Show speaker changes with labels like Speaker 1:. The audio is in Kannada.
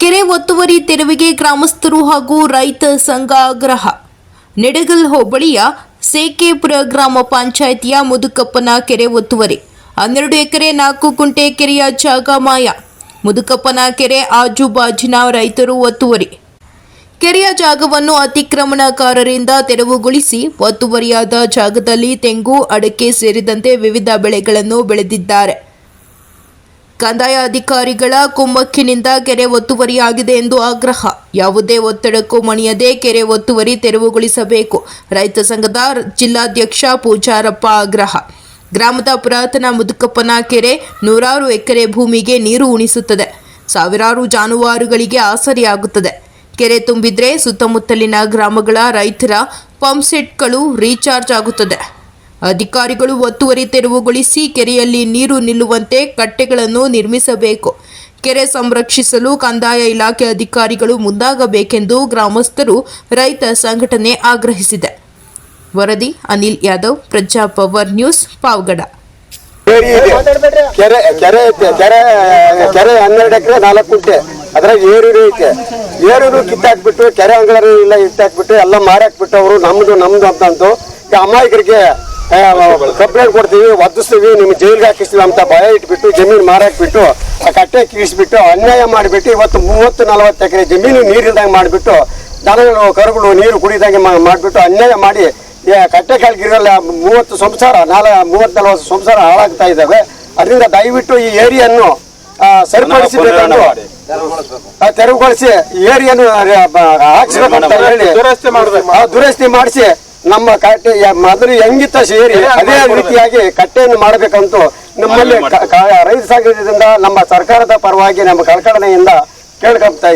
Speaker 1: ಕೆರೆ ಒತ್ತುವರಿ ತೆರವಿಗೆ ಗ್ರಾಮಸ್ಥರು ಹಾಗೂ ರೈತ ಸಂಘ ಆಗ್ರಹ. ನೆಡಗಲ್ ಹೋಬಳಿಯ ಸೇಕೆಪುರ ಗ್ರಾಮ ಪಂಚಾಯಿತಿಯ ಮುದುಕಪ್ಪನ ಕೆರೆ ಒತ್ತುವರಿ. ಹನ್ನೆರಡು ಎಕರೆ ನಾಲ್ಕು ಕುಂಟೆ ಕೆರೆಯ ಜಾಗ ಮಾಯ. ಮುದುಕಪ್ಪನ ಕೆರೆ ಆಜುಬಾಜಿನ ರೈತರು ಒತ್ತುವರಿ. ಕೆರೆಯ ಜಾಗವನ್ನು ಅತಿಕ್ರಮಣಕಾರರಿಂದ ತೆರವುಗೊಳಿಸಿ ಒತ್ತುವರಿಯಾದ ಜಾಗದಲ್ಲಿ ತೆಂಗು, ಅಡಕೆ ಸೇರಿದಂತೆ ವಿವಿಧ ಬೆಳೆಗಳನ್ನು ಬೆಳೆದಿದ್ದಾರೆ. ಕಂದಾಯ ಅಧಿಕಾರಿಗಳ ಕುಮ್ಮಕ್ಕಿನಿಂದ ಕೆರೆ ಒತ್ತುವರಿಯಾಗಿದೆ ಎಂದು ಆಗ್ರಹ. ಯಾವುದೇ ಒತ್ತಡಕ್ಕೂ ಮಣಿಯದೆ ಕೆರೆ ಒತ್ತುವರಿ ತೆರವುಗೊಳಿಸಬೇಕು. ರೈತ ಸಂಘದ ಜಿಲ್ಲಾಧ್ಯಕ್ಷ ಪೂಜಾರಪ್ಪ ಆಗ್ರಹ. ಗ್ರಾಮದ ಪುರಾತನ ಮುದುಕಪ್ಪನ ಕೆರೆ ನೂರಾರು ಎಕರೆ ಭೂಮಿಗೆ ನೀರು ಉಣಿಸುತ್ತದೆ. ಸಾವಿರಾರು ಜಾನುವಾರುಗಳಿಗೆ ಆಸರಿಯಾಗುತ್ತದೆ. ಕೆರೆ ತುಂಬಿದ್ರೆ ಸುತ್ತಮುತ್ತಲಿನ ಗ್ರಾಮಗಳ ರೈತರ ಪಂಪ್ಸೆಟ್ಗಳು ರೀಚಾರ್ಜ್ ಆಗುತ್ತದೆ. ಅಧಿಕಾರಿಗಳು ಒತ್ತುವರಿ ತೆರವುಗೊಳಿಸಿ ಕೆರೆಯಲ್ಲಿ ನೀರು ನಿಲ್ಲುವಂತೆ ಕಟ್ಟೆಗಳನ್ನು ನಿರ್ಮಿಸಬೇಕು. ಕೆರೆ ಸಂರಕ್ಷಿಸಲು ಕಂದಾಯ ಇಲಾಖೆ ಅಧಿಕಾರಿಗಳು ಮುಂದಾಗಬೇಕೆಂದು ಗ್ರಾಮಸ್ಥರು ರೈತ ಸಂಘಟನೆ ಆಗ್ರಹಿಸಿದೆ. ವರದಿ ಅನಿಲ್ ಯಾದವ್, ಪ್ರಜಾ ಪವರ್ ನ್ಯೂಸ್, ಪಾವಗಡ.
Speaker 2: ಕೆರೆ ಕೆರೆ ಕೆರೆ ಕೆರೆ ಹನ್ನೆರಡು ಎಕರೆ, ನಾಲ್ಕು ಗುಂಟೆ. ಅದ್ರಾಗ ಏರೂರು ಐತೆ. ಏರೂರು ಕಿತ್ತಾಕ್ಬಿಟ್ಟು ಕೆರೆ ಅಂಗಳ ಇಲ್ಲ ಇಟ್ಟಾಕ್ಬಿಟ್ಟು ಎಲ್ಲ ಮಾರಾಕ್ಬಿಟ್ಟು ಅವರು ನಮ್ದು ನಮ್ದು ಅಂತಂದು. ಅಮಾಯಕರಿಗೆ ಕಂಪ್ಲೇಂಟ್ ಕೊಡ್ತೀವಿ ಒದಿಸ್ತೀವಿ ನಿಮ್ ಜೈಲ್ಗೆ ಹಾಕಿಸ್ತೀವಿ ಅಂತ ಭಯ ಇಟ್ಬಿಟ್ಟು ಜಮೀನು ಮಾರಾಕ್ಬಿಟ್ಟು ಆ ಕಟ್ಟೆ ಕೀಳಿಸ್ಬಿಟ್ಟು ಅನ್ಯಾಯ ಮಾಡಿಬಿಟ್ಟು ಇವತ್ತು ಮೂವತ್ತು ನಲವತ್ತು ಎಕರೆ ಜಮೀನು ನೀರಿಲ್ದಂಗೆ ಮಾಡಿಬಿಟ್ಟು ದನಗಳು ಕರುಗಳು ನೀರು ಕುಡಿದಂಗೆ ಮಾಡಿಬಿಟ್ಟು ಅನ್ಯಾಯ ಮಾಡಿ ಕಟ್ಟೆ ಕಾಲ್ಗಿರಲ್ಲ ಮೂವತ್ತು ಸಂಸಾರ ನಾಲ್ ಮೂವತ್ತು ನಲವತ್ತು ಸಂಸಾರ ಹಾಳಾಗ್ತಾ ಇದ್ದಾವೆ. ಅದರಿಂದ ದಯವಿಟ್ಟು ಈ ಏರಿಯನ್ನು ಸರಿಪಡಿಸಿ ಸರಿಪಡಿಸಬೇಕೆಂದು ತೆರವುಗೊಳಿಸಿ ಈ ಏರಿಯನ್ನು ಹಾಕ್ಸ್ಬೇಕು ಹೇಳಿ.
Speaker 3: ದುರಸ್ತಿ ಮಾಡ್ಬೇಕು.
Speaker 2: ದುರಸ್ತಿ ಮಾಡಿಸಿ ನಮ್ಮ ಕಟ್ಟೆ ಮಾದರಿ ಹೆಂಗಿತ್ತ ಸೇರಿ ಅದೇ ರೀತಿಯಾಗಿ ಕಟ್ಟೆಯನ್ನು ಮಾಡಬೇಕಂತೂ ನಮ್ಮಲ್ಲಿ ರೈತ ಸಂಘದಿಂದ ನಮ್ಮ ಸರ್ಕಾರದ ಪರವಾಗಿ ನಮ್ಮ ಕಳಕಳನೆಯಿಂದ ಕೇಳ್ಕೊಳ್ತಾ